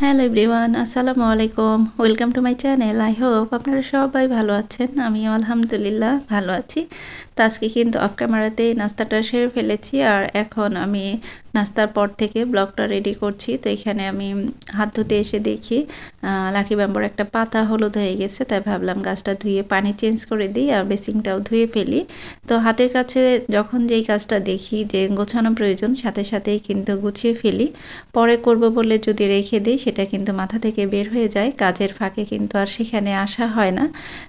Hello everyone, আসসালামু আলাইকুম। Welcome to my channel. I hope আপনারা সবাই ভালো আছেন। আমি আলহামদুলিল্লাহ ভালো আছি। তো আজকে কিন্তু অফ ক্যামেরাতেই নাস্তাটা সেরে ফেলেছি। আর এখন আমি নাস্তার পর থেকে ব্লগটা রেডি করছি। তো এখানে আমি হাত ধুতে এসে দেখি লাকি ব্যাম্বর একটা পাতা হলুদ হয়ে গেছে, তাই ভাবলাম গাছটা ধুয়ে পানি চেঞ্জ করে দিই আর বেসিংটাও ধুয়ে ফেলি। তো হাতের কাছে যখন যেই কাজটা দেখি যে গোছানো প্রয়োজন, সাথে সাথেই কিন্তু গুছিয়ে ফেলি। পরে করব বলে যদি রেখে দিই, সেটা কিন্তু মাথা থেকে বের হয়ে যায়, কাজের ফাঁকে কিন্তু আর সেখানে আসা হয় না।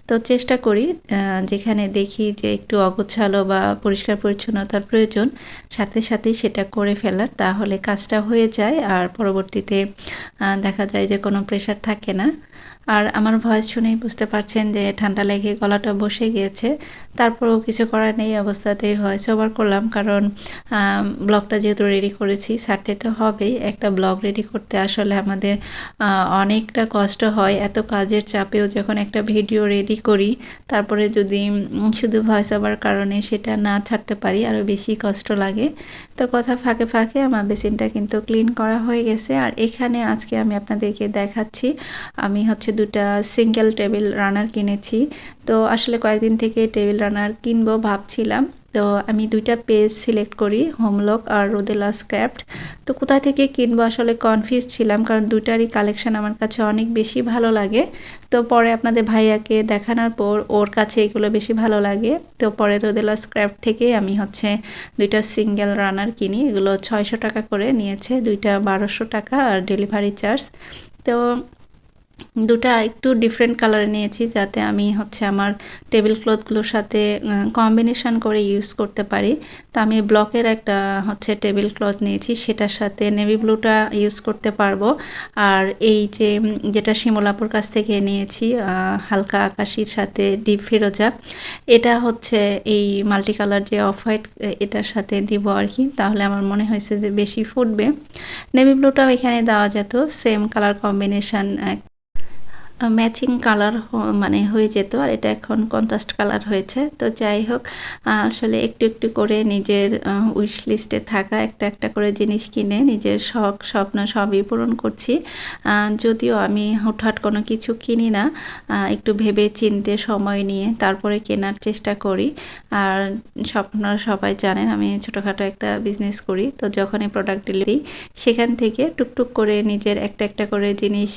তো চেষ্টা করি যেখানে দেখি যে একটু অগোছালো বা পরিষ্কার পরিচ্ছন্নতার প্রয়োজন, সাথে সাথেই সেটা করে ফেলার, তাহলে কাজটা হয়ে যায় আর পরবর্তীতে দেখা যায় যে কোনো প্রেশার থাকে না। আর আমার ভয়েস শুনেই বুঝতে পারছেন যে ঠান্ডা লেগে গলাটা বসে গিয়েছে। তারপরেও কিছু করার নেই অবস্থাতেই ভয়েস ওভার করলাম। কারণ ব্লগটা যেহেতু রেডি করেছি ছাড়তে তো হবেই। একটা ব্লগ রেডি করতে আসলে আমাদের অনেকটা কষ্ট হয়। এত কাজের চাপেও যখন একটা ভিডিও রেডি করি, তারপরে যদি শুধু ভয়েস ওভার কারণে সেটা না ছাড়তে পারি আরও বেশি কষ্ট লাগে। তো কথা ফাঁকে ফাঁকে আমার বেসিনটা কিন্তু ক্লিন করা হয়ে গেছে। আর এখানে আজকে আমি আপনাদেরকে দেখাচ্ছি, আমি হচ্ছে দুটা সিঙ্গেল টেবিল রানার কিনেছি। তো আসলে কয়েকদিন থেকে টেবিল রানার কিনবো ভাবছিলাম। তো আমি দুইটা পেজ সিলেক্ট করি হোমলক আর রোদেলা স্ক্র্যাপ্ট তো কোথা থেকে কিনবো? আসলে কনফিউজ ছিলাম, কারণ দুইটারই কালেকশন আমার কাছে অনেক বেশি ভালো লাগে। তো পরে আপনাদের ভাইয়াকে দেখানোর পর ওর কাছে এগুলো বেশি ভালো লাগে। তো পরে রোদেলা স্ক্র্যাপ্ট থেকে আমি হচ্ছে দুইটা সিঙ্গেল রানার কিনি। এগুলো ছয়শো টাকা করে নিয়েছে, দুইটা বারোশো টাকা আর ডেলিভারি চার্জ তো দুটা একটু ডিফারেন্ট কালার নিয়েছি যাতে আমি হচ্ছে আমার টেবিল ক্লথগুলোর সাথে কম্বিনেশন করে ইউজ করতে পারি। তো আমি ব্লকের একটা, হচ্ছে টেবিল ক্লথ নিয়েছি, সেটার সাথে নেভি ব্লুটা ইউজ করতে পারব। আর এই যে, যেটা শিমলাপুর কাছ থেকে নিয়েছি হালকা আকাশির সাথে ডিপ ফিরোজা, এটা হচ্ছে এই মাল্টি কালার যে অফ হোয়াইট এটার সাথে দিব আর কি। তাহলে আমার মনে হয়েছে যে বেশি ফুটবে। নেভি ব্লুটাও এখানে দেওয়া যেত same colour combination matching colour মানে হয়ে যেত আর এটা এখন কন্ট্রাস্ট কালার হয়েছে। তো যাই হোক আসলে একটু একটু করে নিজের উইশ লিস্টে থাকা একটা একটা করে জিনিস কিনে নিজের শখ, স্বপ্ন সবই পূরণ করছি। যদিও আমি হুটহাট কোনো কিছু কিনি না একটু ভেবে চিনতে সময় নিয়ে তারপরে কেনার চেষ্টা করি। আর আপনারা সবাই জানেন আমি ছোটোখাটো একটা বিজনেস করি, তো যখনই প্রোডাক্ট ডেলিভারি সেখান থেকে টুকটুক করে নিজের একটা একটা করে জিনিস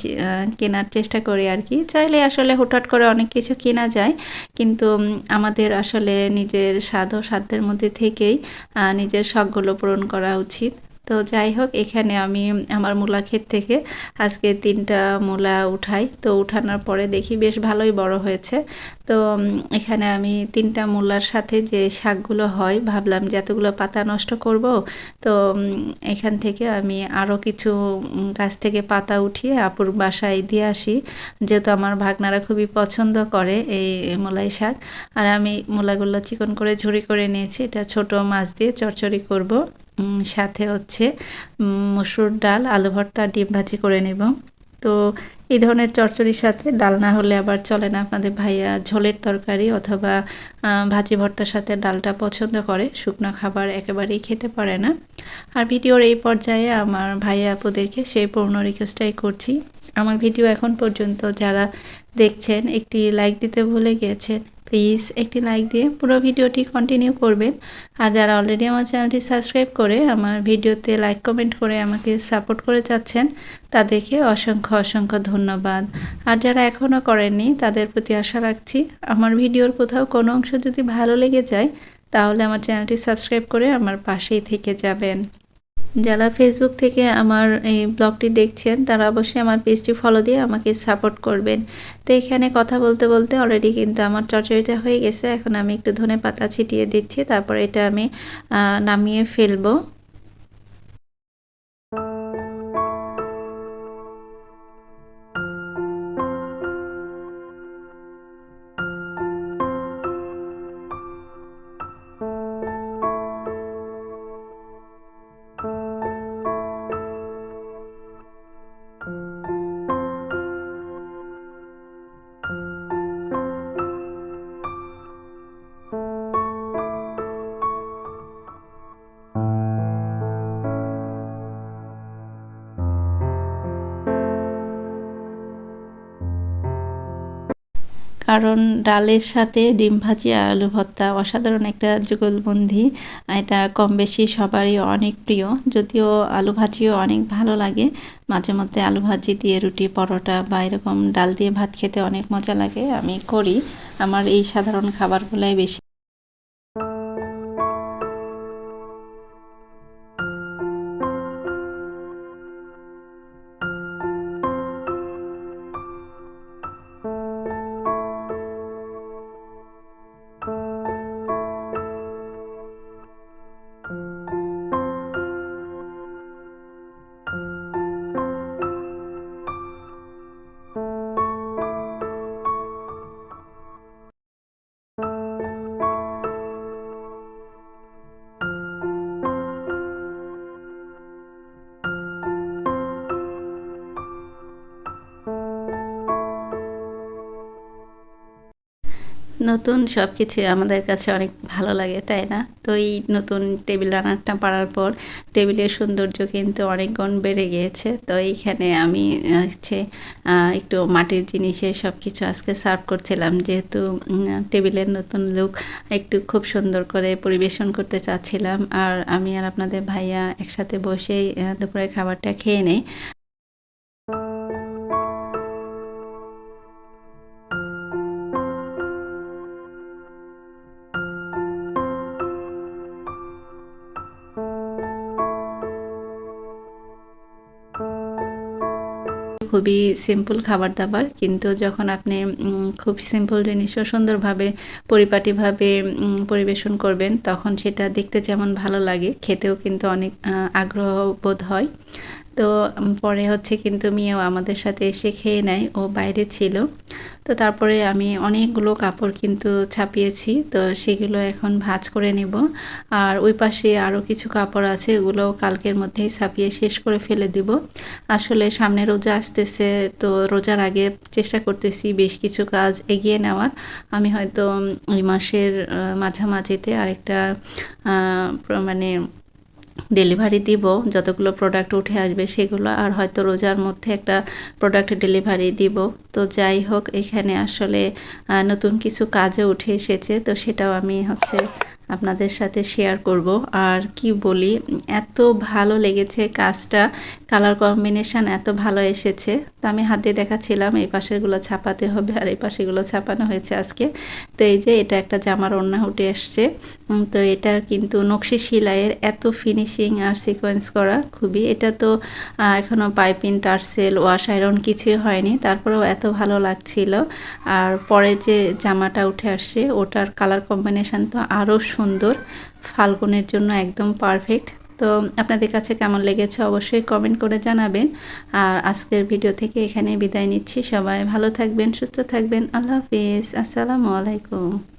কেনার চেষ্টা করি। আর কি চাইলে আসলে হুটহাট করে অনেক কিছু কেনা যায়, কিন্তু আমাদের আসলে নিজের সাধ ও সাধ্যের মধ্যে থেকেই নিজের শখগুলো পূরণ করা উচিত। তো যাই হোক, এখানে আমি আমার মূলা ক্ষেত থেকে আজকে তিনটা মূলা উঠাই। তো উঠানোর পরে দেখি বেশ ভালোই বড় হয়েছে। তো এখানে আমি তিনটা মূলার সাথে যে শাকগুলো হয়, ভাবলাম যে এতগুলো পাতা নষ্ট করব। তো এখান থেকে আমি আরও কিছু গাছ থেকে পাতা উঠিয়ে আপুর বাসায় দিয়ে আসি। যেহেতু আমার ভাগনারা খুবই পছন্দ করে এই মূলাই শাক। আর আমি মূলাগুলো চিকন করে ঝুড়ি করে নিয়েছি। এটা ছোট মাছ দিয়ে চরচড়ি করব। সাথে হচ্ছে মসুর ডাল, আলু ভর্তা, ডিম ভাজি করে নেব। তো এই ধরনের চচ্চড়ির সাথে ডাল না হলে আবার চলে না আপনাদের ভাইয়া ঝোলের তরকারি অথবা ভাজি ভর্তার সাথে ডালটা পছন্দ করে। শুকনো খাবার একেবারেই খেতে পারে না। আর ভিডিওর এই পর্যায়ে আমার ভাইয়া আপুদেরকে সেই পূর্ণ রিকোয়েস্টটাই করছি। আমার ভিডিও এখন পর্যন্ত যারা দেখছেন, একটি লাইক দিতে ভুলে গিয়েছেন প্লিজ একটি লাইক দিয়ে পুরো ভিডিওটি কন্টিনিউ করবেন। আর যারা অলরেডি আমার চ্যানেলটি সাবস্ক্রাইব করে আমার ভিডিওতে লাইক কমেন্ট করে আমাকে সাপোর্ট করে যাচ্ছেন, তাদেরকে অসংখ্য অসংখ্য ধন্যবাদ। আর যারা এখনও করেননি, তাদের প্রতি আশা রাখছি আমার ভিডিওর কোথাও কোনো অংশ যদি ভালো লেগে যায়, তাহলে আমার চ্যানেলটি সাবস্ক্রাইব করে আমার পাশেই থেকে যাবেন। যারা ফেসবুক থেকে আমার এই ব্লগটি দেখছেন, তারা অবশ্যই আমার পেজটি ফলো দিয়ে আমাকে সাপোর্ট করবেন। তো এখানে কথা বলতে বলতে অলরেডি কিন্তু আমার চর্চরিটা হয়ে গেছে। এখন আমি একটু ধনে পাতা ছিটিয়ে দিচ্ছি, তারপর এটা আমি নামিয়ে ফেলব। কারণ ডালের সাথে ডিম ভাজি আর আলু ভর্তা অসাধারণ একটা যুগলবন্দি। এটা কম বেশি সবারই অনেক প্রিয়, যদিও আলু ভাজিও অনেক ভালো লাগে। মাঝে মধ্যে আলু ভাজি দিয়ে রুটি, পরোটা বা এরকম ডাল দিয়ে ভাত খেতে অনেক মজা লাগে। আমি করি। আমার এই সাধারণ খাবারগুলাই বেশি নতুন সব কিছুই আমাদের কাছে অনেক ভালো লাগে, তাই না? তো এই নতুন টেবিল রানারটা পাড়ার পর টেবিলের সৌন্দর্য কিন্তু অনেক গুণ বেড়ে গিয়েছে। তো এইখানে আমি হচ্ছে একটু মাটির জিনিসে সব কিছু আজকে সার্ভ করছিলাম। যেহেতু টেবিলের নতুন লুক একটু খুব সুন্দর করে পরিবেশন করতে চাচ্ছিলাম। আর আমি আর আপনাদের ভাইয়া একসাথে বসেই দুপুরের খাবারটা খেয়ে নেই। খুবই সিম্পল খাবার দাবার কিন্তু যখন আপনি খুব সিম্পল জিনিসও সুন্দরভাবে, পরিপাটিভাবে পরিবেশন করবেন, তখন সেটা দেখতে যেমন ভালো লাগে, খেতেও কিন্তু অনেক আগ্রহ বোধ হয়। তো পরে হচ্ছে কিন্তু মেয়েও আমাদের সাথে এসে খেয়ে নেয়, ও বাইরে ছিল। তো তারপরে আমি অনেকগুলো কাপড় কিন্তু ছাপিয়েছি, তো সেগুলো এখন ভাজ করে নেব। আর ওই পাশে আরও কিছু কাপড় আছে, ওগুলো কালকের মধ্যেই ছাপিয়ে শেষ করে ফেলে দিব। আসলে সামনে রোজা আসতেছে, তো রোজার আগে চেষ্টা করতেছি বেশ কিছু কাজ এগিয়ে নেওয়ার। আমি হয়তো ওই মাসের মাঝামাঝিতে আরেকটা মানে ডেলিভারি দিব, যতগুলো প্রোডাক্ট উঠে আসবে সেগুলো, আর হয়তো রোজার মধ্যে একটা প্রোডাক্ট ডেলিভারি দিব। তো যাই হোক, এখানে আসলে নতুন কিছু কাজও উঠে এসেছে, তো সেটাও আমি হচ্ছে আপনাদের সাথে শেয়ার করব। আর কি বলি, এত ভালো লেগেছে কাজটা কালার কম্বিনেশান এত ভালো এসেছে। তো আমি হাত দিয়ে দেখাচ্ছিলাম, এই পাশেরগুলো ছাপাতে হবে আর এই পাশেগুলো ছাপানো হয়েছে আজকে। তো এই যে এটা একটা জামার ওড়না উঠে আসছে। তো এটা কিন্তু নকশি সিলাইয়ের এত ফিনিশিং আর সিকোয়েন্স করা, খুবই। এটা তো এখনও পাইপিং, টার্সেল, ওয়াশ, আয়রন কিছুই হয়নি। তারপরেও এত ভালো লাগছিল। আর পরে যে জামাটা উঠে আসছে, ওটার কালার কম্বিনেশান তো আরও সুন্দর। ফাল্গুনের জন্য একদম পারফেক্ট তো আপনাদের কাছে কেমন লেগেছে অবশ্যই কমেন্ট করে জানাবেন। আর আজকের ভিডিও থেকে এখানে বিদায় নিচ্ছি। সবাই ভালো থাকবেন, সুস্থ থাকবেন। আল্লাহ হাফিজ। আসসালামু আলাইকুম।